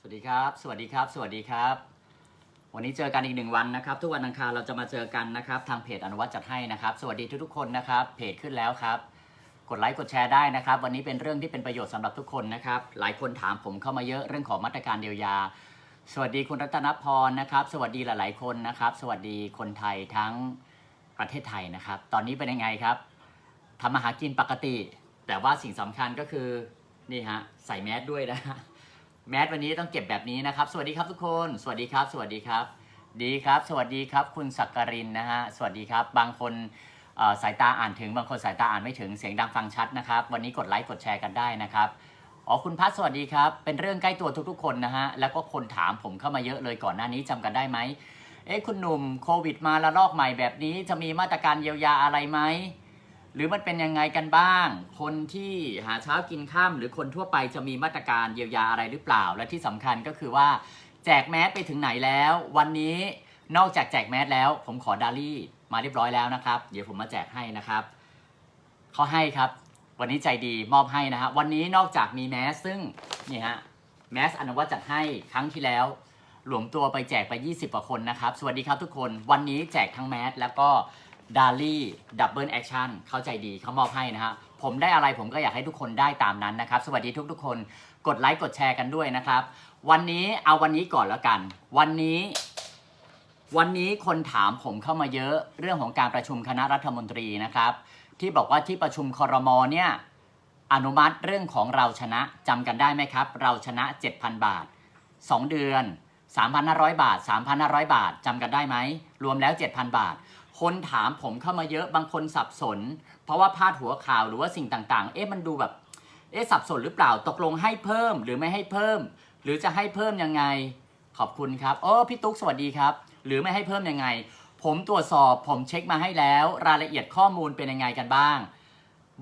สวัสดีครับ สวัสดีครับ สวัสดีครับ วันนี้เจอกันอีกหนึ่งวันนะครับ ทุกวันอังคารเราจะมาเจอกันนะครับ ทางเพจอนุวัตจัดให้นะครับ สวัสดีทุกๆคนนะครับ เพจขึ้นแล้วครับ กดไลค์กดแชร์ได้นะครับ วันนี้เป็นเรื่องที่เป็นประโยชน์สำหรับทุกคนนะครับ หลายคนถามผมเข้ามาเยอะเรื่องของมาตรการเยียวยา สวัสดีคุณรัตนพรนะครับ สวัสดีหลาย ๆ คนนะครับ สวัสดีคนไทยทั้งประเทศไทยนะครับ ตอนนี้เป็นยังไงครับทำมาหากินปกติ แต่ว่าสิ่งสำคัญก็คือนี่ฮะใส่แมสด้วยนะ แมสวันนี้ต้องเก็บแบบนี้นะครับ สวัสดีครับทุกคน สวัสดีครับ สวัสดีครับ ดีครับ สวัสดีครับ คุณสักกรินนะฮะ สวัสดีครับ บางคนสายตาอ่านถึง บางคนสายตาอ่านไม่ถึง เสียงดังฟังชัดนะครับ วันนี้กดไลค์กดแชร์กันได้นะครับ อ๋อ คุณพัฒน์สวัสดีครับ เป็นเรื่องใกล้ตัวทุกๆ คนนะฮะ แล้วก็คนถามผมเข้ามาเยอะเลยก่อนหน้านี้จำกันได้ไหมเอ๊ะคุณหนุ่มโควิดมาละลอกใหม่แบบนี้จะมีมาตรการเยียวยาอะไรไหม หรือมันเป็นยังไงกันบ้าง คนที่หาเช้ากินข้ามหรือคนทั่วไปจะมีมาตรการเยียวยาอะไรหรือเปล่า และที่สำคัญก็คือว่าแจกแมสไปถึงไหนแล้ว วันนี้นอกจากแจกแมสแล้ว ผมขอดาลี่มาเรียบร้อยแล้วนะครับ เดี๋ยวผมมาแจกให้นะครับเขาให้ครับ วันนี้ใจดีมอบให้นะฮะวันนี้นอกจากมีแมสซึ่งนี่ฮะแมสอนุวัตจัดให้ครั้งที่แล้วหลวมตัวไปแจกไป 20กว่าคนนะครับ สวัสดีครับทุกคน วันนี้แจกทั้งแมสแล้วก็ ดาลี่ดับเบิลแอคชั่นเข้าใจดีเขามอบให้นะฮะผมได้อะไรผมก็อยากให้ทุกคนได้ตามนั้นนะครับ สวัสดีทุกๆ คนกดไลค์กดแชร์กันด้วยนะครับ วันนี้เอาวันนี้ก่อนแล้วกัน วันนี้ วันนี้คนถามผมเข้ามาเยอะเรื่องของการประชุมคณะรัฐมนตรีนะครับ ที่บอกว่าที่ประชุมคอรมอเนี่ยอนุมัติเรื่องของเราชนะจำกันได้ไหมครับ เราชนะ 7,000 บาท 2 เดือน 3,500 บาท 3,500 บาทจำกันได้ไหมรวมแล้ว 7,000 บาท คนถามผมเข้ามาเยอะบางคนสับสน เพราะว่าพาดหัวข่าวหรือว่าสิ่งต่างๆ เอ๊ะมันดูแบบเอ๊ะสับสนหรือเปล่าตกลงให้เพิ่มหรือไม่ให้เพิ่ม หรือจะให้เพิ่มยังไง ขอบคุณครับโอ้พี่ตุ๊กสวัสดีครับ หรือไม่ให้เพิ่มยังไง ผมตรวจสอบผมเช็คมาให้แล้ว รายละเอียดข้อมูลเป็นยังไงกันบ้าง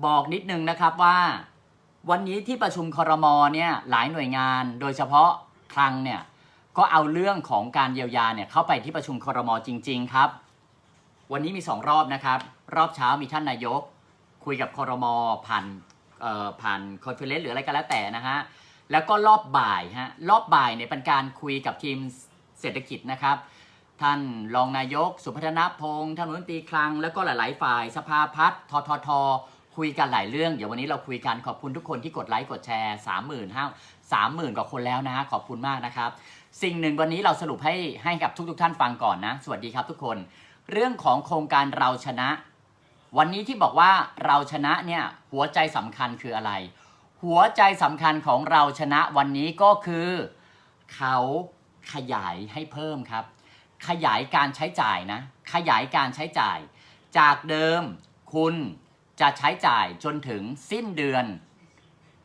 บอกนิดนึงนะครับว่า วันนี้ที่ประชุมคอรมอเนี่ยหลายหน่วยงาน โดยเฉพาะคลังเนี่ยก็เอาเรื่องของการเยียวยาเนี่ยเข้าไปที่ประชุมคอรมอจริง ๆ ครับ วันนี้มีสองรอบนะครับ รอบเช้ามีท่านนายก คุยกับคอรมอผ่านผ่านคอนเฟอเรนซ์หรืออะไรก็แล้วแต่นะฮะ แล้วก็รอบบ่ายฮะ รอบบ่ายเนี่ยเป็นการคุยกับทีมเศรษฐกิจนะครับ ท่านรองนายก สุพัฒนพงศ์ท่านรัฐมนตรีคลัง แล้วก็หลาย ๆ ฝ่าย สภาพัฒน์ทททคุยกันหลายเรื่อง เดี๋ยววันนี้เราคุยกันขอบคุณทุกคนที่กดไลค์กดแชร์3 0 0 0 0ห้าสามหมื่นกว่าคนแล้วนะฮะขอบคุณมากนะครับ สิ่งหนึ่งวันนี้เราสรุปให้ให้กับทุก ๆ ท่านฟังก่อนนะ สวัสดีครับทุกคน เรื่องของโครงการเราชนะ วันนี้ที่บอกว่าเราชนะเนี่ยหัวใจสำคัญคืออะไร หัวใจสำคัญของเราชนะวันนี้ก็คือ เขาขยายให้เพิ่มครับ ขยายการใช้จ่ายนะ ขยายการใช้จ่าย จากเดิมคุณจะใช้จ่ายจนถึงสิ้นเดือน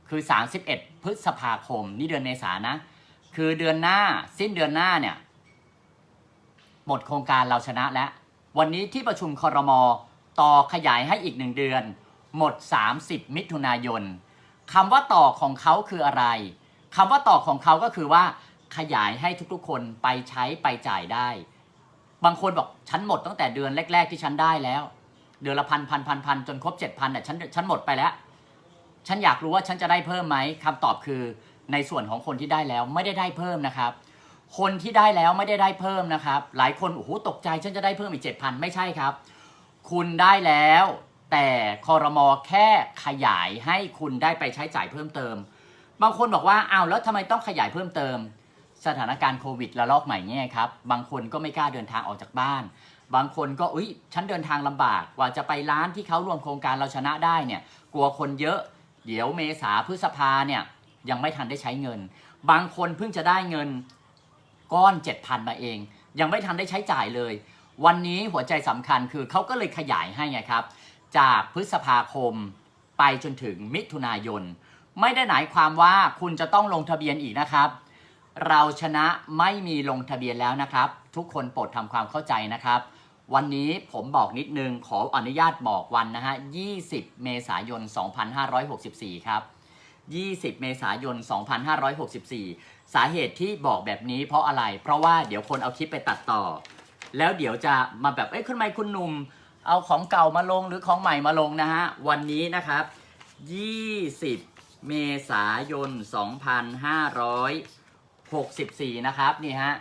คือ 31 พฤษภาคม นี่เดือนเมษานะ คือเดือนหน้าสิ้นเดือนหน้าเนี่ยหมดโครงการเราชนะแล้ว วันนี้ที่ประชุมคอรมอต่อขยายให้อีกหนึ่งเดือน หมด 30 มิถุนายนคำว่าต่อของเขาคืออะไรคำว่าต่อของเขาก็คือว่าขยายให้ทุกๆ คนไปใช้ไปจ่ายได้ บางคนบอกฉันหมดตั้งแต่เดือนแรก ๆ ที่ฉันได้แล้ว เดือนละพันพันพันพันจนครบเจ็ดพันเนี่ยฉันฉันหมดไปแล้ว ฉันอยากรู้ว่าฉันจะได้เพิ่มไหมคำตอบคือในส่วนของคนที่ได้แล้วไม่ได้ได้เพิ่มนะครับ คนที่ได้แล้วไม่ได้ได้เพิ่มนะครับ หลายคนโอ้โหตกใจฉันจะได้เพิ่มอีกเจ็ดพันไม่ใช่ครับ คุณได้แล้ว แต่คอรมอแค่ขยายให้คุณได้ไปใช้จ่ายเพิ่มเติม บางคนบอกว่าอ้าวแล้วทำไมต้องขยายเพิ่มเติม สถานการณ์โควิดระลอกใหม่เนี่ยครับ บางคนก็ไม่กล้าเดินทางออกจากบ้าน บางคนก็อุ้ยฉันเดินทางลำบากกว่าจะไปร้านที่เขารวมโครงการเราชนะได้เนี่ย กลัวคนเยอะ เดี๋ยวเมษาพฤษภาเนี่ยยังไม่ทันได้ใช้เงิน บางคนเพิ่งจะได้เงิน ก้อน 7,000 มาเอง ยังไม่ทันได้ใช้จ่ายเลย วันนี้หัวใจสำคัญคือเขาก็เลยขยายให้ไงครับ จากพฤษภาคมไปจนถึงมิถุนายน ไม่ได้หมายความว่าคุณจะต้องลงทะเบียนอีกนะครับ เราชนะไม่มีลงทะเบียนแล้วนะครับ ทุกคนโปรดทำความเข้าใจนะครับ วันนี้ผมบอกนิดนึงขออนุญาตบอกวันนะฮะ 20 เมษายน 2564 ครับ 20 เมษายน 2564 สาเหตุที่บอกแบบนี้เพราะอะไร เพราะว่าเดี๋ยวคนเอาคลิปไปตัดต่อ แล้วเดี๋ยวจะมาแบบเอ้ยคุณไมคุณหนุ่ม เอาของเก่ามาลงหรือของใหม่มาลงนะฮะ วันนี้นะครับ 20 เมษายน 2564 64 นะครับนี่ฮะ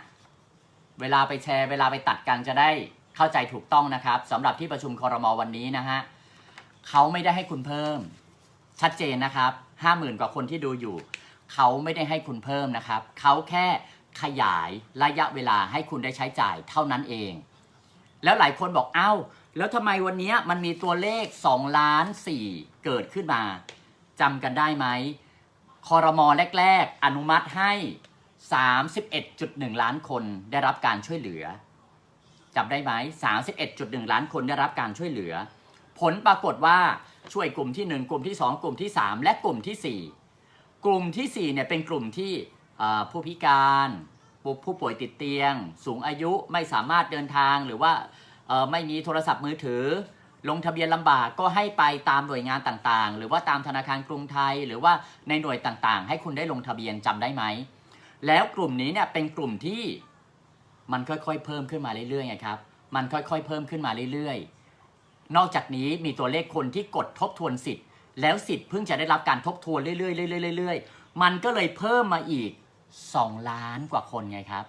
เวลาไปแชร์เวลาไปตัดกันจะได้เข้าใจถูกต้องนะครับสำหรับที่ประชุมคอรมอวันนี้นะฮะเขาไม่ได้ให้คุณเพิ่ม ชัดเจนนะครับ 50,000 กว่าคนที่ดูอยู่ เขาไม่ได้ให้คุณเพิ่มนะครับ เขาแค่ขยายระยะเวลาให้คุณได้ใช้จ่ายเท่านั้นเอง แล้วหลายคนบอกเอ้า แล้วทำไมวันนี้มันมีตัวเลข2ล้าน4เกิดขึ้นมาจำกันได้ไหมคอรมอแรก ๆ อนุมัติให้ 31.1 ล้านคนได้รับการช่วยเหลือจำได้ไหม31.1 ล้านคนได้รับการช่วยเหลือ ผลปรากฏว่าช่วยกลุ่มที่ 1 กลุ่มที่ 2 กลุ่มที่ 3 และกลุ่มที่ 4 กลุ่มที่4เนี่ยเป็นกลุ่มที่ผู้พิการผู้ป่วยติดเตียง สูงอายุไม่สามารถเดินทางหรือว่าไม่มีโทรศัพท์มือถือ ลงทะเบียนลำบากก็ให้ไปตามหน่วยงานต่างๆ หรือว่าตามธนาคารกรุงไทย หรือว่าในหน่วยต่างๆ ให้คุณได้ลงทะเบียนจำได้ไหม แล้วกลุ่มนี้เนี่ยเป็นกลุ่มที่มันค่อยๆ เพิ่มขึ้นมาเรื่อยๆไงครับ มันค่อยๆ เพิ่มขึ้นมาเรื่อยๆ นอกจากนี้มีตัวเลขคนที่กดทบทวนสิทธิ์ แล้วสิทธิ์เพิ่งจะได้รับการทบทวนเรื่อยๆเรื่อยๆเรื่อยๆมันก็เลยเพิ่มมาอีก 2 ล้านกว่าคนไงครับ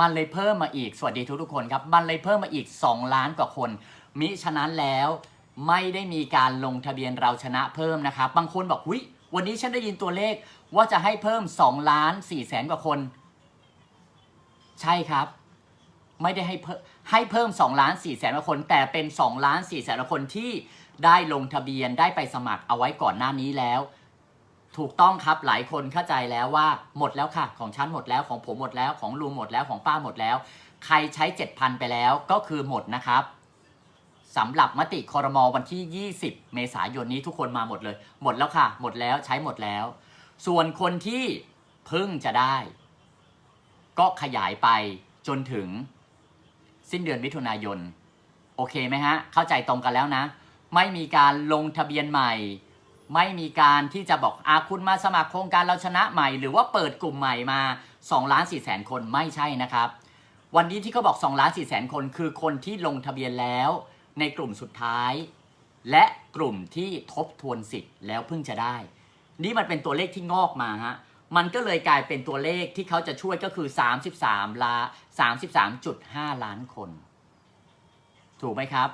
มันเลยเพิ่มมาอีกสวัสดีทุกทุกคนครับ มันเลยเพิ่มมาอีก 2 ล้านกว่าคน มิฉะนั้นแล้วไม่ได้มีการลงทะเบียนเราชนะเพิ่มนะครับ บางคนบอกวิวันนี้ฉันได้ยินตัวเลขว่าจะให้เพิ่ม2ล้าน4แสนกว่าคน ใช่ครับ ไม่ได้ให้เพิ่มให้เพิ่ม2ล้าน4แสนกว่าคน แต่เป็น2ล้าน4แสนกว่าคนที่ ได้ลงทะเบียนได้ไปสมัครเอาไว้ก่อนหน้านี้แล้ว ถูกต้องครับหลายคนเข้าใจแล้วว่าหมดแล้วค่ะ ของฉันหมดแล้วของผมหมดแล้วของลุงหมดแล้วของป้าหมดแล้ว ใครใช้ 7,000 ไปแล้วก็คือหมดนะครับสำหรับมติคอรมอวันที่ 20 เมษายนนี้ทุกคนมาหมดเลย หมดแล้วค่ะ หมดแล้วใช้หมดแล้ว ส่วนคนที่เพิ่งจะได้ ก็ขยายไปจนถึง สิ้นเดือนมิถุนายน โอเคไหมฮะ เข้าใจตรงกันแล้วนะ ไม่มีการลงทะเบียนใหม่ ไม่มีการที่จะบอกอาคุณมาสมัครโครงการเราชนะใหม่ หรือว่าเปิดกลุ่มใหม่มา2ล้าน4แสนคนไม่ใช่นะครับ วันนี้ที่เขาบอก2ล้าน4แสนคนคือคนที่ลงทะเบียนแล้ว ในกลุ่มสุดท้าย และกลุ่มที่ทบทวนสิทธิ์แล้วเพิ่งจะได้ นี่มันเป็นตัวเลขที่งอกมาฮะมันก็เลยกลายเป็นตัวเลขที่เขาจะช่วยก็คือ 33ล้าน33.5 ล้านคน ถูกไหมครับ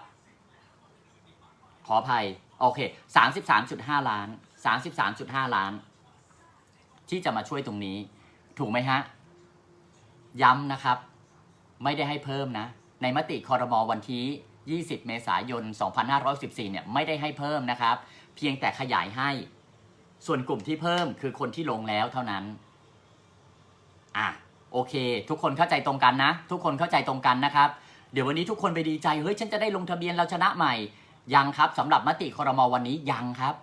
ขออภัย โอเค 33.5 ล้าน 33.5 ล้าน ที่จะมาช่วยตรงนี้ ถูกไหมฮะ ย้ำนะครับ ไม่ได้ให้เพิ่มนะ ในมติคอรมอวันที่ 20 เมษายน 2514 เนี่ย ไม่ได้ให้เพิ่มนะครับ เพียงแต่ขยายให้ ส่วนกลุ่มที่เพิ่มคือคนที่ลงแล้วเท่านั้น อะ โอเค ทุกคนเข้าใจตรงกันนะ ทุกคนเข้าใจตรงกันนะครับ เดี๋ยววันนี้ทุกคนไปดีใจ เฮ้ย ฉันจะได้ลงทะเบียนเราชนะใหม่ ยังครับสำหรับมติคอรมอวันนี้ยังครับ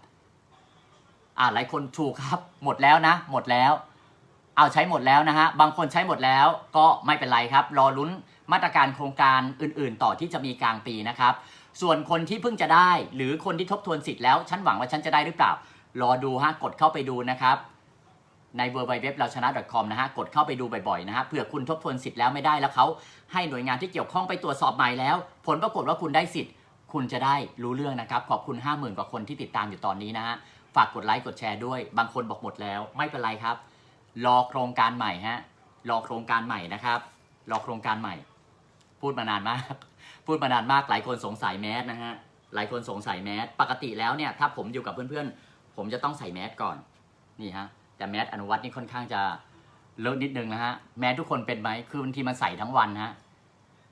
อ่าหลายคนถูกครับ หมดแล้วนะ หมดแล้ว เอาใช้หมดแล้วนะฮะบางคนใช้หมดแล้วก็ไม่เป็นไรครับ รอลุ้นมาตรการโครงการอื่น ๆ ต่อที่จะมีกลางปีนะครับ ส่วนคนที่เพิ่งจะได้ หรือคนที่ทบทวนสิทธิ์แล้วฉันหวังว่าฉันจะได้หรือเปล่า รอดูฮะกดเข้าไปดูนะครับใน w w w เราชนะ .com นะฮะ กดเข้าไปดูบ่อยๆนะฮะเผื่อคุณทบทวนสิทธิ์แล้วไม่ได้แล้วเขาให้หน่วยงานที่เกี่ยวข้องไปตรวจสอบใหม่แล้ว ผลปรากฏว่าคุณได้สิทธิ์ คุณจะได้รู้เรื่องนะครับ ขอบคุณ 50,000 กว่าคนที่ติดตามอยู่ตอนนี้นะฮะ ฝากกดไลค์กดแชร์ด้วย บางคนบอกหมดแล้ว ไม่เป็นไรครับ รอโครงการใหม่ฮะ รอโครงการใหม่นะครับ รอโครงการใหม่ พูดมานานมาก พูดมานานมาก หลายคนสงสัยแมสนะฮะ หลายคนสงสัยแมส ปกติแล้วเนี่ย ถ้าผมอยู่กับเพื่อนๆ ผมจะต้องใส่แมสก่อน นี่ฮะ แต่แมสอนุวัตนี่ค่อนข้างจะเลอะนิดนึงนะฮะ แมสทุกคนเป็นไหมคือบางทีมันใส่ทั้งวันฮะ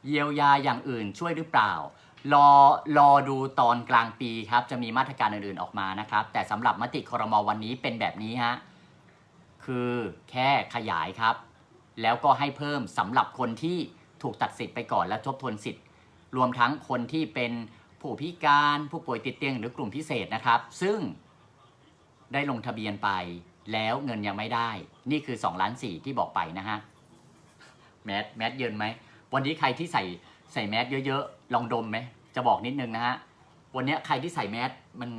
เยียวยาอย่างอื่นช่วยหรือเปล่า รอรอดูตอนกลางปีครับ จะมีมาตรการอื่นๆออกมานะครับ แต่สำหรับมติครมวันนี้เป็นแบบนี้ฮะคือแค่ขยายครับ แล้วก็ให้เพิ่มสำหรับคนที่ถูกตัดสิทธิ์ไปก่อนและทบทวนสิทธิ์ รวมทั้งคนที่เป็นผู้พิการผู้ป่วยติดเตียงหรือกลุ่มพิเศษนะครับ ซึ่งได้ลงทะเบียนไป แล้วเงินยังไม่ได้ นี่คือ2ล้าน4ที่บอกไปนะฮะแมสแมสเยินไหมวันนี้ใครที่ใส่ใส่แมสเยอะๆ ลองดมไหม จะบอกนิดนึงนะฮะ วันนี้ใครที่ใส่แมสมัน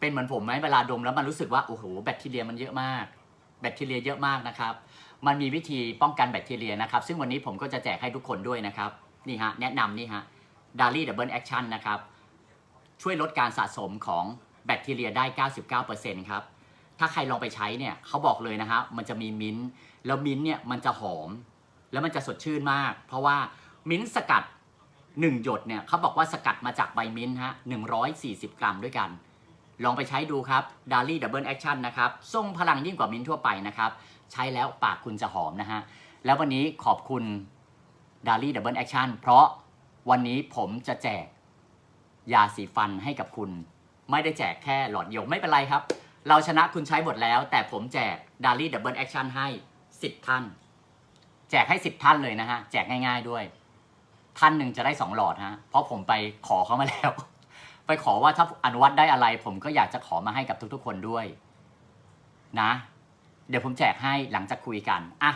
เป็นเหมือนผมไหมเวลาดมแล้วมันรู้สึกว่า โอ้โห แบคทีเรียมันเยอะมาก แบคทีเรียเยอะมากนะครับ มันมีวิธีป้องกันแบคทีเรียนะครับ ซึ่งวันนี้ผมก็จะแจกให้ทุกคนด้วยนะครับ นี่ฮะ แนะนำนี่ฮะดารี่ดับเบิลแอคชั่นนะครับ ช่วยลดการสะสมของแบคทีเรียได้ 99%ครับ ถ้าใครลองไปใช้เนี่ยเขาบอกเลยนะฮะมันจะมีมิ้นท์แล้วมิ้นท์เนี่ยมันจะหอม แล้วมันจะสดชื่นมาก เพราะว่ามิ้นท์สกัด 1 หยดเนี่ยเขาบอกว่าสกัดมาจากใบมิ้นท์ฮะ140 กรัมด้วยกัน ลองไปใช้ดูครับดารี่ดับเบิลแอคชั่นนะครับทรงพลังยิ่งกว่ามิ้นท์ทั่วไปนะครับ ใช้แล้วปากคุณจะหอมนะฮะ แล้ววันนี้ขอบคุณดารี่ดับเบิลแอคชั่นเพราะวันนี้ผมจะแจกยาสีฟันให้กับคุณ ไม่ได้แจกแค่หลอดเดียวไม่เป็นไรครับ เราชนะคุณใช้หมดแล้ว แต่ผมแจกดารี่ดับเบิลแอคชั่นให้ 10 ท่าน แจกให้ 10 ท่านเลยนะฮะ แจกง่าย ๆด้วย ท่านหนึ่งจะได้2หลอดฮะเพราะผมไปขอเขามาแล้ว ไปขอว่าถ้าอนุวัตได้อะไร ผมก็อยากจะขอมาให้กับทุก ๆ คนด้วย นะ เดี๋ยวผมแจกให้หลังจากคุยกันอะ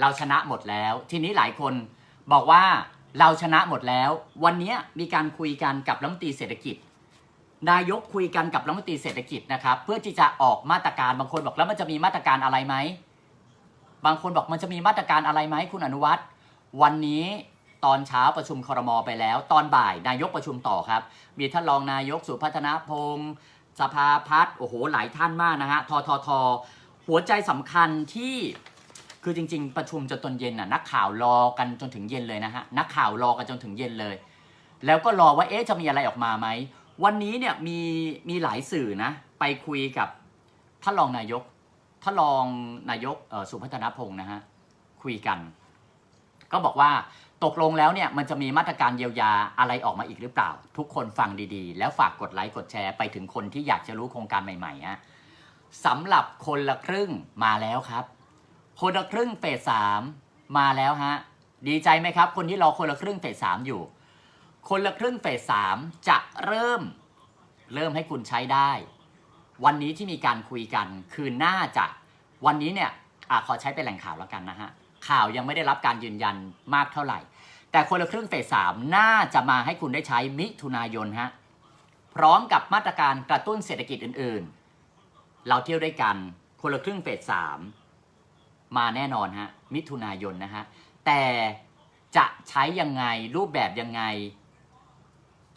เราชนะหมดแล้ว ทีนี้หลายคนบอกว่าเราชนะหมดแล้ว วันนี้มีการคุยกันกับรัฐมนตรีเศรษฐกิจ นายกคุยกันกับรัฐมนตรีเศรษฐกิจนะครับ เพื่อที่จะออกมาตรการบางคนบอกแล้วมันจะมีมาตรการอะไรไหมบางคนบอกมันจะมีมาตรการอะไรไหมคุณอนุวัฒน์วันนี้ ตอนเช้าประชุมครมอไปแล้ว ตอนบ่ายนายกประชุมต่อครับ มีท่านรองนายกสุพัฒนพงศ์สภาพัฒน์โอ้โหหลายท่านมากนะฮะทททหัวใจสำคัญที่คือจริง ๆ ประชุมจนตอนเย็นน่ะนักข่าวรอกันจนถึงเย็นเลยนะฮะนักข่าวรอกันจนถึงเย็นเลย แล้วก็รอว่าเอ๊ะจะมีอะไรออกมาไหมวันนี้เนี่ยมีมีหลายสื่อนะ ไปคุยกับท่านรองนายกท่านรองนายกสุพัฒนพงศ์นะฮะคุยกัน ก็บอกว่า ตกลงแล้วเนี่ยมันจะมีมาตรการเยียวยาอะไรออกมาอีกหรือเปล่า ทุกคนฟังดีๆ แล้วฝากกดไลค์กดแชร์ไปถึงคนที่อยากจะรู้โครงการใหม่ๆฮะสำหรับคนละครึ่งมาแล้วครับ คนละครึ่งเฟสสามมาแล้วฮะดีใจไหมครับ คนที่รอคนละครึ่งเฟสสามอยู่ คนละครึ่งเฟสสามจะเริ่ม เริ่มให้คุณใช้ได้ วันนี้ที่มีการคุยกันคือน่าจะวันนี้เนี่ยอะขอใช้เป็นแหล่งข่าวแล้วกันนะฮะข่าวยังไม่ได้รับการยืนยันมากเท่าไหร่ แต่คนละครึ่งเฟสสามน่าจะมาให้คุณได้ใช้มิถุนายนฮะพร้อมกับมาตรการกระตุ้นเศรษฐกิจอื่นๆ เราเที่ยวด้วยกันคนละครึ่งเฟสสามมาแน่นอนฮะมิถุนายนนะฮะแต่จะใช้ยังไงรูปแบบยังไง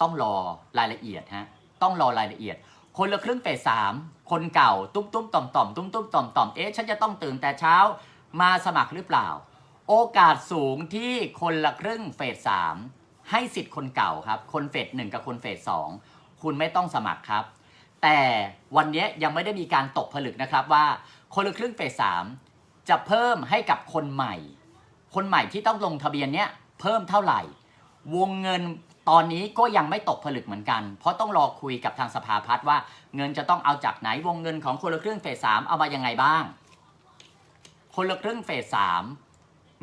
ต้องรอรายละเอียดฮะต้องรอรายละเอียด คนละครึ่งเฟสสามคนเก่าตุ้มตุ้มต่อมต่อมตุ้มตุ้มต่อมต่อมเอ๊ะฉันจะต้องตื่นแต่เช้ามาสมัครหรือเปล่า โอกาสสูงที่คนละครึ่งเฟสสามให้สิทธิ์คนเก่าครับ คนเฟสหนึ่งกับคนเฟสสองคุณไม่ต้องสมัครครับ แต่วันนี้ยังไม่ได้มีการตกผลึกนะครับว่าคนละครึ่งเฟสสามจะเพิ่มให้กับคนใหม่ คนใหม่ที่ต้องลงทะเบียนเนี้ยเพิ่มเท่าไหร่ วงเงินตอนนี้ก็ยังไม่ตกผลึกเหมือนกัน เพราะต้องรอคุยกับทางสภาพัฒน์ว่าเงินจะต้องเอาจากไหนวงเงินของคนละครึ่งเฟสสามเอามายังไงบ้าง คนละครึ่งเฟสสาม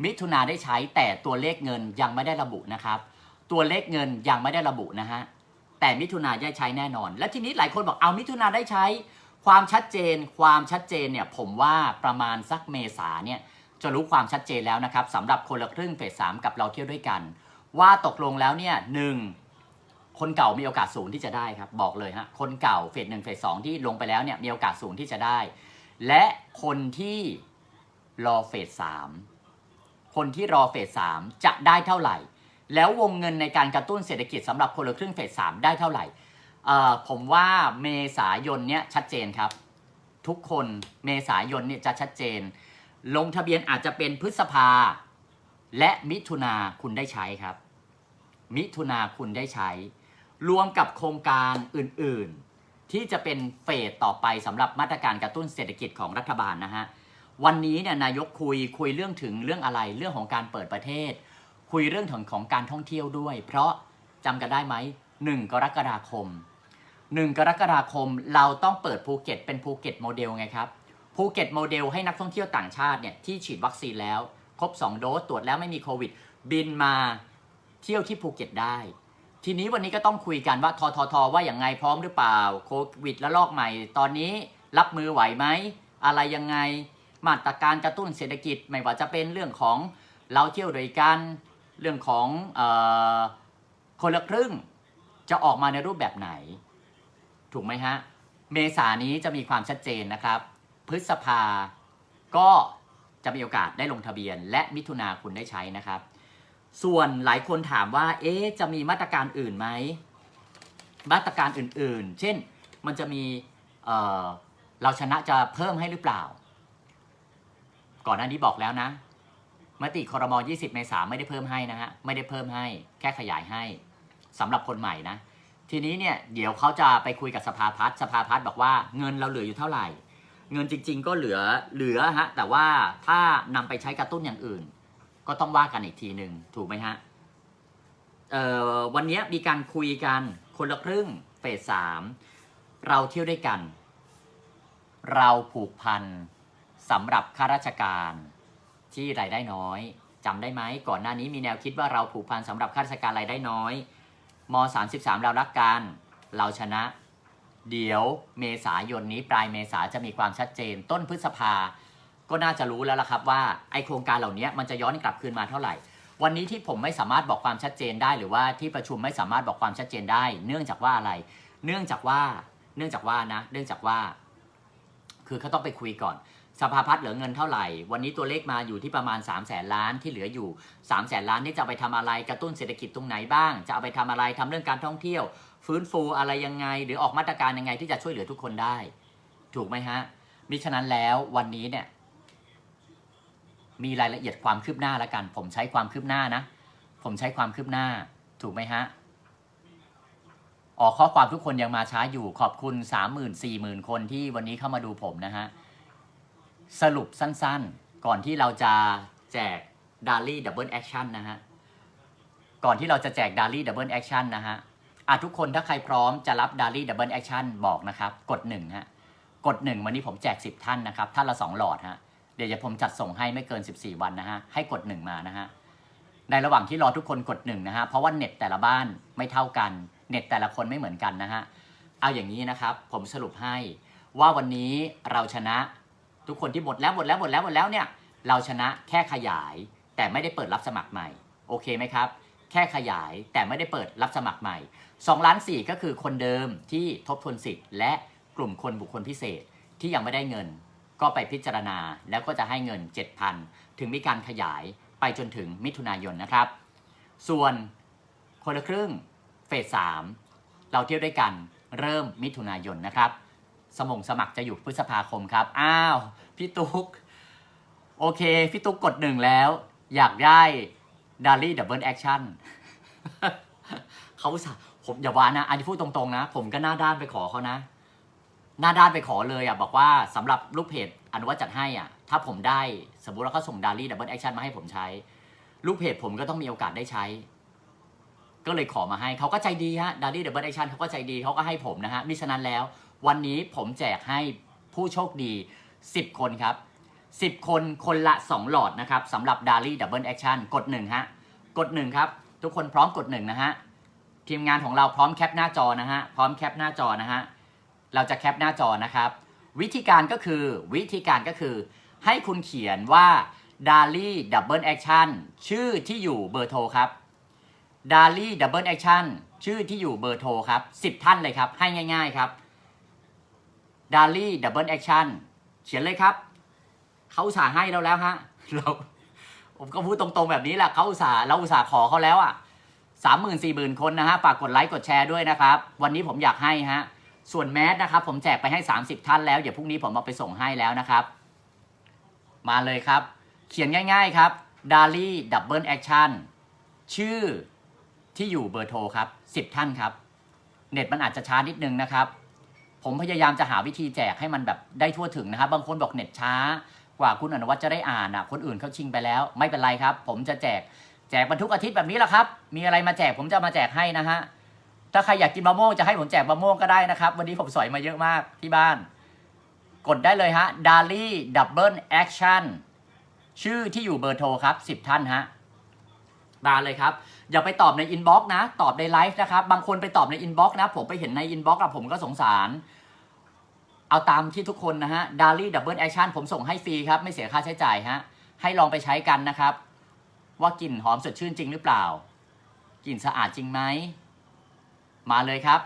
มิถุนาได้ใช้แต่ตัวเลขเงินยังไม่ได้ระบุนะครับ ตัวเลขเงินยังไม่ได้ระบุนะฮะแต่มิถุนาได้ใช้แน่นอน และทีนี้หลายคนบอกเอามิถุนาได้ใช้ ความชัดเจน ความชัดเจนเนี่ยผมว่าประมาณสักเมษาเนี่ยจะรู้ความชัดเจนแล้วนะครับสำหรับคนละครึ่งเฟสสามกับเราเที่ยวด้วยกัน ว่าตกลงแล้วเนี่ยหนึ่งคนเก่ามีโอกาสสูงที่จะได้ครับบอกเลยฮะคนเก่าเฟสหนึ่งเฟสสองที่ลงไปแล้วเนี่ยมีโอกาสสูงที่จะได้ และคนที่รอเฟสสาม คนที่รอเฟสสามจะได้เท่าไหร่ แล้ววงเงินในการกระตุ้นเศรษฐกิจสำหรับคนละครึ่งเฟสสามได้เท่าไหร่ผมว่าเมษายนเนี่ยชัดเจนครับ ทุกคนเมษายนเนี่ยจะชัดเจน ลงทะเบียนอาจจะเป็นพฤษภา และมิถุนาคุณได้ใช้ครับ มิถุนาคุณได้ใช้ รวมกับโครงการอื่น ๆ ที่จะเป็นเฟสต่อไปสำหรับมาตรการกระตุ้นเศรษฐกิจของรัฐบาลนะฮะ วันนี้เนี่ยนายกคุยคุยเรื่องถึงเรื่องอะไรเรื่องของการเปิดประเทศ คุยเรื่องของของการท่องเที่ยวด้วย เพราะจำกันได้ไหมหนึ่งกรกฎาคมหนึ่งกรกฎาคมเราต้องเปิดภูเก็ตเป็นภูเก็ตโมเดลไงครับภูเก็ตโมเดลให้นักท่องเที่ยวต่างชาติเนี่ยที่ฉีดวัคซีนแล้ว ครบ 2 โดสตรวจแล้วไม่มีโควิด บินมาเที่ยวที่ภูเก็ตได้ ทีนี้วันนี้ก็ต้องคุยกันว่าทททว่าอย่างไงพร้อมหรือเปล่าโควิดและลอกใหม่ ตอนนี้รับมือไหวไหมอะไรยังไง มาตรการกระตุ้นเศรษฐกิจ ไม่ว่าจะเป็นเรื่องของเราเที่ยวด้วยกันเรื่องของออคนละครึ่งจะออกมาในรูปแบบไหน ถูกไหมฮะ เมษานี้จะมีความชัดเจนนะครับ พฤษภาก็จะมีโอกาสได้ลงทะเบียน และมิถุนาคุณได้ใช้นะครับ ส่วนหลายคนถามว่า เอ๊จะมีมาตรการอื่นไหม มาตรการอื่นๆ เช่นมันจะมีเเราชนะจะเพิ่มให้หรือเปล่า ก่อนหน้านี้บอกแล้วนะ มติคอรมอ20 เมษาไม่ได้เพิ่มให้นะฮะ ไม่ได้เพิ่มให้ แค่ขยายให้สำหรับคนใหม่นะ ทีนี้เนี่ยเดี๋ยวเขาจะไปคุยกับสภาพัฒน์สภาพัฒน์บอกว่าเงินเราเหลืออยู่เท่าไหร่ เงินจริง ๆ ก็เหลือเหลือฮะ แต่ว่าถ้านำไปใช้กระตุ้นอย่างอื่น ก็ต้องว่ากันอีกทีหนึ่งถูกไหมฮะเอ่อวันนี้มีการคุยกันคนละครึ่งเฟสสามเราเที่ยวด้วยกัน เราผูกพัน สำหรับข้าราชการที่รายได้น้อยจำได้ไหมก่อนหน้านี้มีแนวคิดว่าเราผูกพันสำหรับข้าราชการรายได้น้อยม 33 เรารักกันเราชนะ เดี๋ยวเมษายนนี้ปลายเมษาจะมีความชัดเจน ต้นพฤษภา ก็น่าจะรู้แล้วล่ะครับว่าไอโครงการเหล่านี้มันจะย้อนกลับคืนมาเท่าไหร่ วันนี้ที่ผมไม่สามารถบอกความชัดเจนได้ หรือว่าที่ประชุมไม่สามารถบอกความชัดเจนได้ เนื่องจากว่าอะไร เนื่องจากว่า เนื่องจากว่านะ เนื่องจากว่า คือเขาต้องไปคุยก่อน สภาพัฒน์เหลือเงินเท่าไหร่ วันนี้ตัวเลขมาอยู่ที่ประมาณ3 0 0แสนล้านที่เหลืออยู่3 0 0แสนล้านนี่จะไปทำอะไรกระตุ้นเศรษฐกิจตรงไหนบ้าง จะเอาไปทำอะไรทำเรื่องการท่องเที่ยว ฟื้นฟูอะไรยังไง หรือออกมาตรการยังไงที่จะช่วยเหลือทุกคนได้ ถูกไหมฮะมิฉะนั้นแล้ววันนี้เนี่ย มีรายละเอียดความคืบหน้าแล้วกัน ผมใช้ความคืบหน้านะ ผมใช้ความคืบหน้า ถูกไหมฮะออกข้อความทุกคนยังมาช้าอยู่ขอบคุณสามหมื่นสี่หมื่นคนที่วันนี้เข้ามาดูผมนะฮะ สรุปสั้นๆ ก่อนที่เราจะแจกดารี่ดับเบิลแอคชั่นนะฮะ ก่อนที่เราจะแจกดารี่ดับเบิลแอคชั่นนะฮะอะทุกคนถ้าใครพร้อมจะรับดารี่ดับเบิลแอคชั่นบอกนะครับ กดหนึ่งฮะ กดหนึ่งวันนี้ผมแจก 10 ท่านนะครับ ท่านละ2หลอดฮะ เดี๋ยวจะผมจัดส่งให้ไม่เกิน 14 วันนะฮะ ให้กดหนึ่งมานะฮะ ในระหว่างที่รอทุกคนกดหนึ่งนะฮะ เพราะว่าเน็ตแต่ละบ้านไม่เท่ากัน เน็ตแต่ละคนไม่เหมือนกันนะฮะ เอาอย่างนี้นะครับ ผมสรุปให้ว่าวันนี้เราชนะ ทุกคนที่หมดแล้วหมดแล้วหมดแล้วหมดแล้วเนี่ยเราชนะแค่ขยาย แต่ไม่ได้เปิดรับสมัครใหม่ โอเคไหมครับ แค่ขยายแต่ไม่ได้เปิดรับสมัครใหม่2ล้าน4ก็คือคนเดิมที่ทบทวนสิทธิ์ และกลุ่มคนบุคคลพิเศษที่ยังไม่ได้เงิน ก็ไปพิจารณาแล้วก็จะให้เงิน 7,000 ถึงมีการขยายไปจนถึงมิถุนายนนะครับ ส่วนคนละครึ่งเฟส3เราเที่ยวด้วยกันเริ่มมิถุนายนนะครับ สมงสมัครจะอยู่พฤษภาคมครับ อ้าว พี่ตุ๊ก โอเค พี่ตุ๊กกดหนึ่งแล้ว อยากได้ดารี่ดับเบิลแอคชั่นเขาสผมอย่าว่านะ อันนี้พูดตรงๆนะ ผมก็หน้าด้านไปขอเขานะ หน้าด้านไปขอเลยอะ บอกว่าสำหรับลูกเพจอนุวัตจัดให้อะ ถ้าผมได้สมมุติว่าเขาส่งดารี่ดับเบิลแอคชั่นมาให้ผมใช้ ลูกเพจผมก็ต้องมีโอกาสได้ใช้ก็เลยขอมาให้เขาก็ใจดีฮะดารี่ดับเบิลแอคชั่นเขาก็ใจดีเขาก็ให้ผมนะฮะมิฉะนั้นแล้ว วันนี้ผมแจกให้ผู้โชคดี 10 คนครับ 10 คนคนละ 2 หลอดนะครับสำหรับดารี่ดับเบิลแอคชั่นกด1ฮะกด1ครับ ทุกคนพร้อมกด1นะฮะทีมงานของเราพร้อมแคปหน้าจอนะฮะพร้อมแคปหน้าจอนะฮะเราจะแคปหน้าจอนะครับ วิธีการก็คือวิธีการก็คือ ให้คุณเขียนว่าดารี่ดับเบิลแอคชั่นชื่อที่อยู่เบอร์โทรครับดารี่ดับเบิลแอคชั่นชื่อที่อยู่เบอร์โทรครับ 10 ท่านเลยครับ ให้ง่าย ๆ ครับ ดารี่ดับเบิลแอคชั่นเขียนเลยครับ เขาอุตส่าห์ให้เราแล้วฮะเราผมก็พูดตรงๆแบบนี้แหละเขาอุตส่าห์เราอุตส่าห์ขอเขาแล้วอะสามหมื่นสี่หมื่นคนนะฮะฝากกดไลค์กดแชร์ด้วยนะครับ วันนี้ผมอยากให้ฮะส่วนแมสนะครับ ผมแจกไปให้ 30 ท่านแล้ว เดี๋ยวพรุ่งนี้ผมเอาไปส่งให้แล้วนะครับ มาเลยครับ เขียนง่าย ๆครับดารี่ดับเบิลแอคชั่นชื่อที่อยู่เบอร์โทรครับ 10 ท่านครับ เน็ตมันอาจจะช้านิดนึงนะครับ ผมพยายามจะหาวิธีแจกให้มันแบบได้ทั่วถึงนะครับ บางคนบอกเน็ตช้ากว่าคุณอนุวัฒน์จะได้อ่านอะ คนอื่นเขาชิงไปแล้ว ไม่เป็นไรครับ ผมจะแจกแจกบรรทุกอาทิตย์แบบนี้แหละครับ มีอะไรมาแจกผมจะมาแจกให้นะฮะ ถ้าใครอยากกินมะม่วงจะให้ผมแจกมะม่วงก็ได้นะครับ วันนี้ผมสอยมาเยอะมากที่บ้าน กดได้เลยฮะดารี่ดับเบิลแอคชั่นชื่อที่อยู่เบอร์โทรครับ 10 ท่านฮะมาเลยครับ อย่าไปตอบในอินบ็อกซ์นะ ตอบในไลฟ์นะครับ บางคนไปตอบในอินบ็อกซ์นะ ผมไปเห็นในอินบ็อกซ์อะผมก็สงสาร เอาตามที่ทุกคนนะฮะดารี่ดับเบิลแอคชั่นผมส่งให้ฟรีครับ ไม่เสียค่าใช้จ่ายฮะ ให้ลองไปใช้กันนะครับ ว่ากลิ่นหอมสดชื่นจริงหรือเปล่ากลิ่นสะอาดจริงไหม มาเลยครับ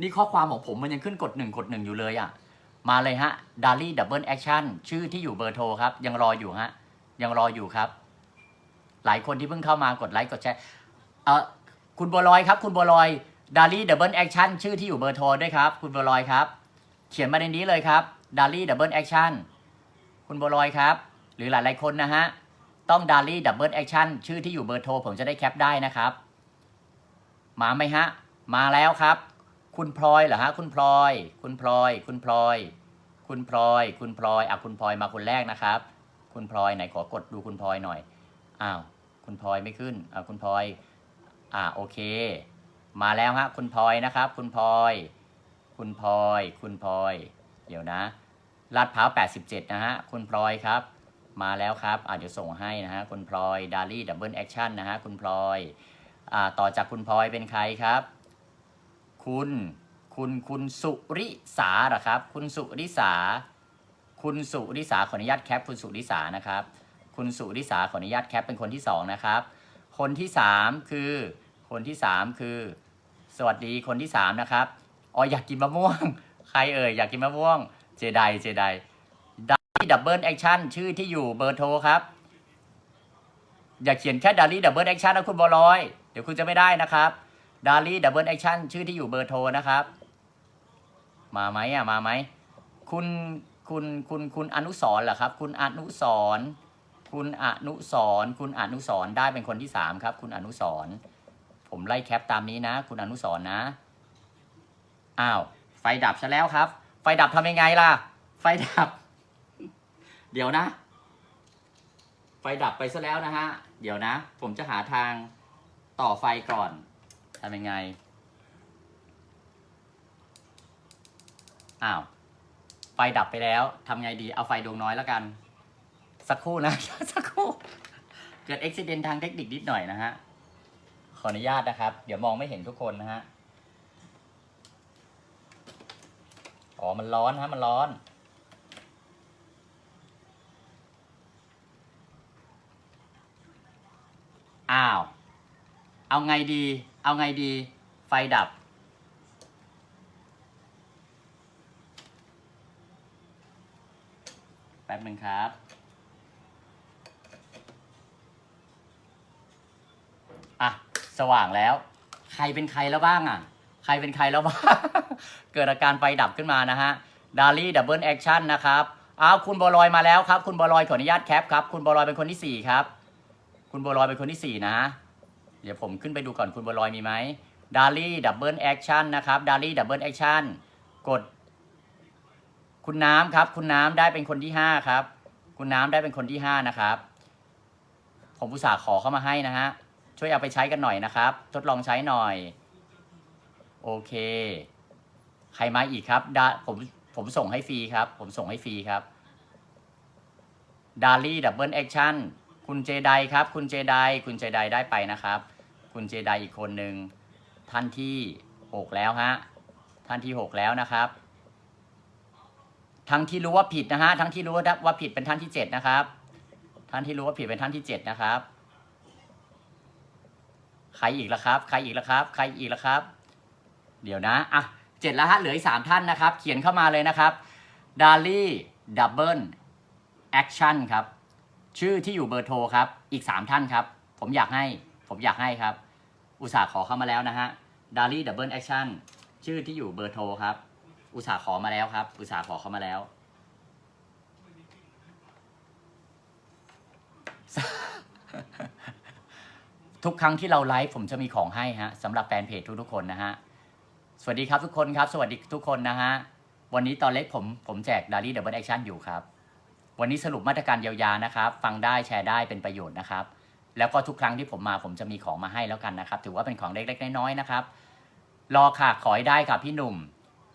นี่ข้อความของผมมันยังขึ้นกดหนึ่งกดหนึ่งอยู่เลยอะ่ะ มาเลยฮะดารี่ดับเบิลแอคชั่นชื่อที่อยู่เบอร์โทรครับ ยังรออยู่ฮะ ยังรออยู่ครับ หลายคนที่เพิ่งเข้ามากดไลค์กดแชร์เออคุณบัวลอยครับ คุณบัวลอยดารี่ดับเบิลแอคชั่นชื่อที่อยู่เบอร์โทรด้วยครับ คุณบัวลอยครับ เขียนมาในนี้เลยครับดาลี่ดับเบิลแอคชั่นคุณบัวลอยครับ หรือหลายๆคนนะฮะ ต้องดาลี่ดับเบิลแอคชั่นชื่อที่อยู่เบอร์โทรผมจะได้แคปได้นะครับ มาไหมฮะ มาแล้วครับ คุณพลอยเหรอฮะ คุณพลอย คุณพลอย คุณพลอย คุณพลอย คุณพลอยอะคุณพลอยมาคนแรกนะครับ คุณพลอยไหนขอกดดูคุณพลอยหน่อยอ้าวคุณพลอยไม่ขึ้นอ่าคุณพลอย อ่าโอเค มาแล้วฮะ คุณพลอยนะครับ คุณพลอย คุณพลอย คุณพลอย เดี๋ยวนะ ลาดพร้าว 87 นะฮะ คุณพลอยครับ มาแล้วครับอ่าเดี๋ยวส่งให้นะฮะ คุณพลอย ดาลี่ดับเบิลแอคชั่นนะฮะ คุณพลอย อ่า ต่อจากคุณพลอยเป็นใครครับ คุณ คุณ คุณสุริสาเหรอครับ คุณสุริสา คุณสุริสา ขออนุญาตแคปคุณสุริสานะครับ คุณสุริสา ขออนุญาตแคปเป็นคนที่สองนะครับ คนที่สามคือ คนที่สามคือ สวัสดีคนที่สามนะครับ อ๋ออยากกินมะม่วง ใครเอ่ยอยากกินมะม่วง เจไดเจไดดัลี่ดับเบิลแอคชั่นชื่อที่อยู่เบอร์โทรครับ อย่าเขียนแค่ดัลลี่ดับเบิลแอคชั่นนะคุณบอลอย เดี๋ยวคุณจะไม่ได้นะครับดัลลี่ดับเบิลแอคชั่นชื่อที่อยู่เบอร์โทรนะครับ มาไหมอะมาไหมคุณคุณคุณคุณอนุสรเหรอครับ คุณอนุสรคุณอนุสรคุณอนุสรได้เป็นคนที่สามครับ คุณอนุสรผมไล่แคปตามนี้นะ คุณอนุสรนะ อ้าวไฟดับซะแล้วครับ ไฟดับทำยังไงล่ะ ไฟดับ เดี๋ยวนะ ไฟดับไปซะแล้วนะฮะ เดี๋ยวนะ ผมจะหาทางต่อไฟก่อนทำยังไงอ้าวไฟดับไปแล้วทำไงดีเอาไฟดวงน้อยแล้วกัน สักครู่นะ สักครู่ เกิดอุบิเหตุทางเทคนิคนิดหน่อยนะฮะขออนุญาตนะครับ เดี๋ยวมองไม่เห็นทุกคนนะฮะ อ๋อ มันร้อนฮะ มันร้อน อ้าว เอาไงดี เอาไงดี ไฟดับ แป๊บหนึ่งครับ อะ สว่างแล้ว ใครเป็นใครแล้วบ้างอะ ใครเป็นใครแล้วบ้าง เกิดอาการไฟดับขึ้นมานะฮะดาลี่ดับเบิลแอคชั่นนะครับอ้าวคุณบอลอยมาแล้วครับ คุณบอลอยขออนุญาตแคปครับ คุณบอลอยเป็นคนที่สี่ครับ คุณบอลอยเป็นคนที่สี่นะ เดี๋ยวผมขึ้นไปดูก่อนคุณบอลอยมีไหมดาลี่ดับเบิลแอคชั่นนะครับดาลี่ดับเบิลแอคชั่นกด คุณน้ำครับ คุณน้ำได้เป็นคนที่ห้าครับ คุณน้ำได้เป็นคนที่ห้านะครับ ผมอุตส่าห์ขอเข้ามาให้นะฮะช่วยเอาไปใช้กันหน่อยนะครับ ทดลองใช้หน่อย โอเค ใครมาอีกครับดาผมผมส่งให้ฟรีครับ ผมส่งให้ฟรีครับดาลี่ดับเบิลแอคชั่นคุณเจไดครับ คุณเจไดคุณเจไดได้ไปนะครับ คุณเจไดอีกคนหนึ่งท่านที่หกแล้วฮะท่านที่หกแล้วนะครับ ทั้งที่รู้ว่าผิดนะฮะทั้งที่รู้ว่าผิดเป็นท่านที่เจ็ดนะครับ ท่านที่รู้ว่าผิดเป็นท่านที่เจ็ดนะครับ ใครอีกละครับ ใครอีกละครับ ใครอีกละครับ เดี๋ยวนะอะเจ็ดแล้วฮะเหลืออีกสามท่านนะครับ เขียนเข้ามาเลยนะครับดาลี่ดับเบิลแอคชั่นครับ ชื่อที่อยู่เบอร์โทรครับ อีกสามท่านครับ ผมอยากให้ผมอยากให้ครับ อุตส่าห์ขอเข้ามาแล้วนะฮะดาลี่ดับเบิลแอคชั่นชื่อที่อยู่เบอร์โทรครับ อุตส่าห์ขอมาแล้วครับ อุตส่าห์ขอเข้ามาแล้วทุกครั้งที่เราไลฟ์ผมจะมีของให้ฮะสำหรับแฟนเพจทุกๆคนนะฮะ สวัสดีครับทุกคนครับ สวัสดีทุกคนนะฮะ วันนี้ตอนเล็กผมผมแจกดารี่ดับเบิลแอคชั่นอยู่ครับ วันนี้สรุปมาตรการเยียวยานะครับ ฟังได้แชร์ได้เป็นประโยชน์นะครับ แล้วก็ทุกครั้งที่ผมมาผมจะมีของมาให้แล้วกันนะครับ ถือว่าเป็นของเล็กๆน้อยๆนะครับ รอค่ะขอให้ได้ค่ะพี่หนุ่ม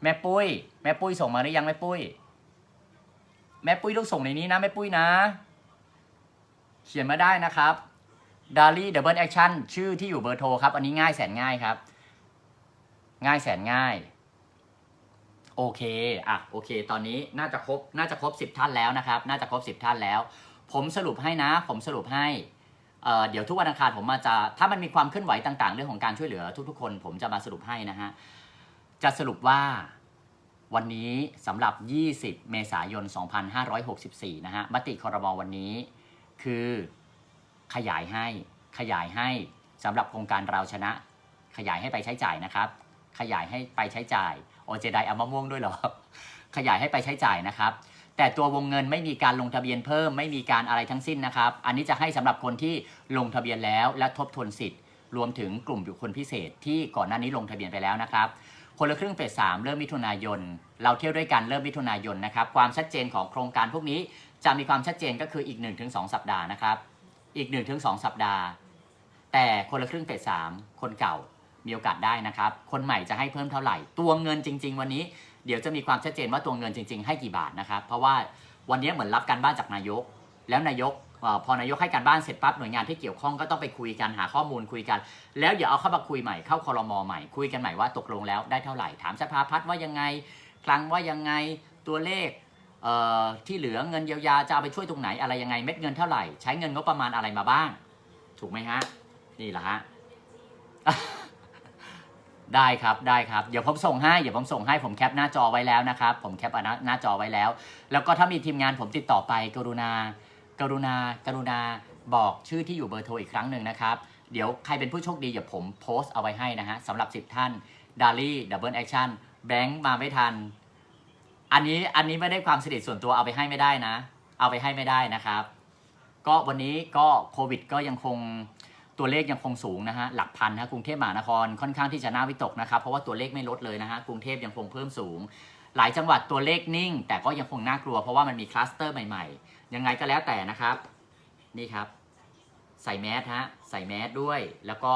แม่ปุ้ย แม่ปุ้ยส่งมาหรือยังแม่ปุ้ย แม่ปุ้ยต้องส่งในนี้นะแม่ปุ้ยนะ เขียนมาได้นะครับดาลี่ดับเบิลแอคชั่นชื่อที่อยู่เบอร์โทรครับ อันนี้ง่ายแสนง่ายครับ ง่ายแสนง่าย โอเคอะโอเค ตอนนี้น่าจะครบน่าจะครบสิบท่านแล้วนะครับ น่าจะครบสิบท่านแล้ว ผมสรุปให้นะ ผมสรุปให้เเดี๋ยวทุกวันอังคารผมมาจะถ้ามันมีความเคลื่อนไหวต่าง ๆ เรื่องของการช่วยเหลือทุกๆคน ผมจะมาสรุปให้นะฮะจะสรุปว่าวันนี้สำหรับ 20 เมษายน 2564 นะฮะ มติคอรมอวันนี้ คือขยายให้ ขยายให้สำหรับโครงการเราชนะ ขยายให้ไปใช้จ่ายนะครับ ขยายให้ไปใช้จ่ายโอเจไดเอามะม่วงด้วยเหรอ ขยายให้ไปใช้จ่ายนะครับ แต่ตัววงเงินไม่มีการลงทะเบียนเพิ่มไม่มีการอะไรทั้งสิ้นนะครับ อันนี้จะให้สำหรับคนที่ลงทะเบียนแล้วและทบทวนสิทธิ์ รวมถึงกลุ่มบุคคลพิเศษ ที่ก่อนหน้านี้ลงทะเบียนไปแล้วนะครับ คนละครึ่งเฟสสามเริ่มมิถุนายน เราเที่ยวด้วยกันเริ่มมิถุนายนนะครับ ความชัดเจนของโครงการพวกนี้จะมีความชัดเจนก็คืออีก 1-2 สัปดาห์นะครับ อีก 1-2 สัปดาห์ แต่คนละครึ่งเฟสสามคนเก่า มีโอกาสได้นะครับ คนใหม่จะให้เพิ่มเท่าไหร่ ตัวเงินจริง ๆ วันนี้ เดี๋ยวจะมีความชัดเจนว่าตัวเงินจริง ๆ ให้กี่บาทนะครับ เพราะว่าวันนี้เหมือนรับการบ้านจากนายก แล้วนายกอพอนายกให้การบ้านเสร็จปั๊บหน่วยงานที่เกี่ยวข้องก็ต้องไปคุยกันหาข้อมูลคุยกัน แล้วเดี๋ยวเอาเข้ามาคุยใหม่เข้าคอรมอใหม่คุยกันใหม่ว่าตกลงแล้วได้เท่าไหร่ถามสภาพัฒน์ว่ายังไงคลังว่ายังไงตัวเลขเที่เหลือเงินเยียวยาจะเอาไปช่วยตรงไหนอะไรยังไงเม็ดเงินเท่าไหร่ใช้เงินงบประมาณอะไรมาบ้าง ถูกไหมฮะนี่แหละฮะ ได้ครับได้ครับเดี๋ยวผมส่งให้เดี๋ยวผมส่งให้ผมแคปหน้าจอไว้แล้วนะครับ ผมแคปหน้าจอไว้แล้ว แล้วก็ถ้ามีทีมงานผมติดต่อไปกรุณา กรุณา กรุณาบอกชื่อที่อยู่เบอร์โทรอีกครั้งหนึ่งนะครับ เดี๋ยวใครเป็นผู้โชคดีเดี๋ยวผมโพสต์เอาไว้ให้นะฮะสำหรับ 10 ท่านดารี่ดับเบิลแอคชั่นแบงค์มาไม่ทัน อันนี้อันนี้ไม่ได้ความสนิทส่วนตัวเอาไปให้ไม่ได้นะ เอาไปให้ไม่ได้นะครับ ก็วันนี้ก็โควิดก็ยังคง ตัวเลขยังคงสูงนะฮะหลักพันนะฮะกรุงเทพมหานครค่อนข้างที่จะน่าวิตกนะครับเพราะว่าตัวเลขไม่ลดเลยนะฮะกรุงเทพยังคงเพิ่มสูง หลายจังหวัดตัวเลขนิ่ง แต่ก็ยังคงน่ากลัวเพราะว่ามันมีคลัสเตอร์ใหม่ๆ ยังไงก็แล้วแต่นะครับ นี่ครับ ใส่แมสฮะใส่แมสด้วย แล้วก็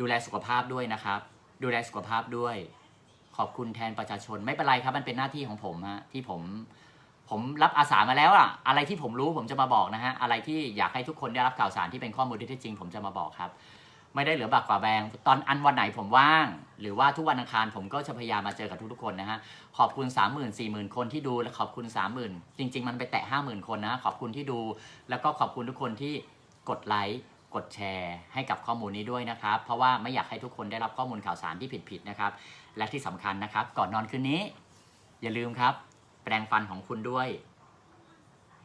ดูแลสุขภาพด้วยนะครับ ดูแลสุขภาพด้วย ขอบคุณแทนประชาชนไม่เป็นไรครับมันเป็นหน้าที่ของผมฮะที่ผม ผมรับอาสามาแล้วอะอะไรที่ผมรู้ผมจะมาบอกนะฮะ อะไรที่อยากให้ทุกคนได้รับข่าวสารที่เป็นข้อมูลที่แท้จริง ผมจะมาบอกครับ ไม่ได้เหลือบักกว่าแบง ตอนอันวันไหนผมว่าง หรือว่าทุกวันอังคารผมก็จะพยายามมาเจอกับทุกๆคนนะฮะ ขอบคุณ 3 0 0 0 0 4 0,000 คนที่ดู และขอบคุณ 30,000 จริง ๆ มันไปแตะ 50,000 คนนะ ขอบคุณที่ดู แล้วก็ขอบคุณทุกคนที่กดไลค์กดแชร์ให้กับข้อมูลนี้ด้วยนะครับ เพราะว่าไม่อยากให้ทุกคนได้รับข้อมูลข่าวสารที่ผิดๆนะครับ และที่สำคัญนะครับ ก่อนนอนคืนนี้ อย่าลืมครับ แปรงฟันของคุณด้วย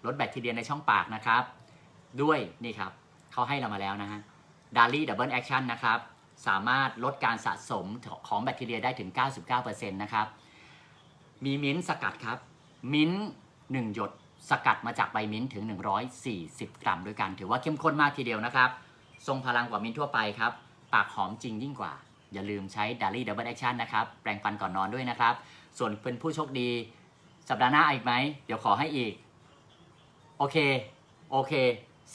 ลดแบคทีเรียในช่องปากนะครับ ด้วยนี่ครับเขาให้เรามาแล้วนะฮะดารี่ดับเบิลแอคชั่นนะครับ สามารถลดการสะสมของแบคทีเรียได้ถึง 99%นะครับ มีมิ้นสกัดครับ มิ้นหนึ่งหยดสกัดมาจากใบมิ้นถึง 140 กรัมด้วยกัน ถือว่าเข้มข้นมากทีเดียวนะครับ ทรงพลังกว่ามิ้นท์ทั่วไปครับ ปากหอมจริงยิ่งกว่า อย่าลืมใช้ดารี่ดับเบิลแอคชั่นนะครับ แปรงฟันก่อนนอนด้วยนะครับ ส่วนเป็นผู้โชคดี สัปดาห์หน้าอีกไหม เดี๋ยวขอให้อีก โอเค โอเค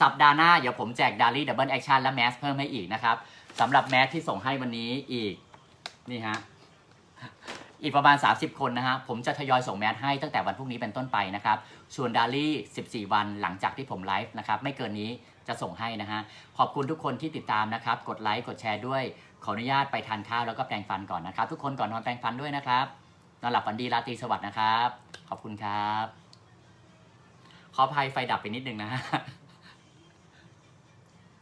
สัปดาห์หน้า เดี๋ยวผมแจกดารี่ดับเบิลแอคชั่นและแมสเพิ่มให้อีกนะครับสำหรับแมสที่ส่งให้วันนี้อีก นี่ฮะ อีกประมาณ 30 คนนะฮะ ผมจะทยอยส่งแมสให้ตั้งแต่วันพรุ่งนี้เป็นต้นไปนะครับ ส่วนดารี่ 14 วันหลังจากที่ผมไลฟ์นะครับ ไม่เกินนี้จะส่งให้นะฮะ ขอบคุณทุกคนที่ติดตามนะครับ กดไลค์ กดแชร์ด้วย ขออนุญาตไปทานข้าวแล้วก็แปรงฟันก่อนนะครับ ทุกคนก่อนนอนแปรงฟันด้วยนะครับ นอนหลับฝันดีราตรีสวัสดิ์นะครับ ขอบคุณครับ ขออภัยไฟดับไปนิดนึงนะฮะ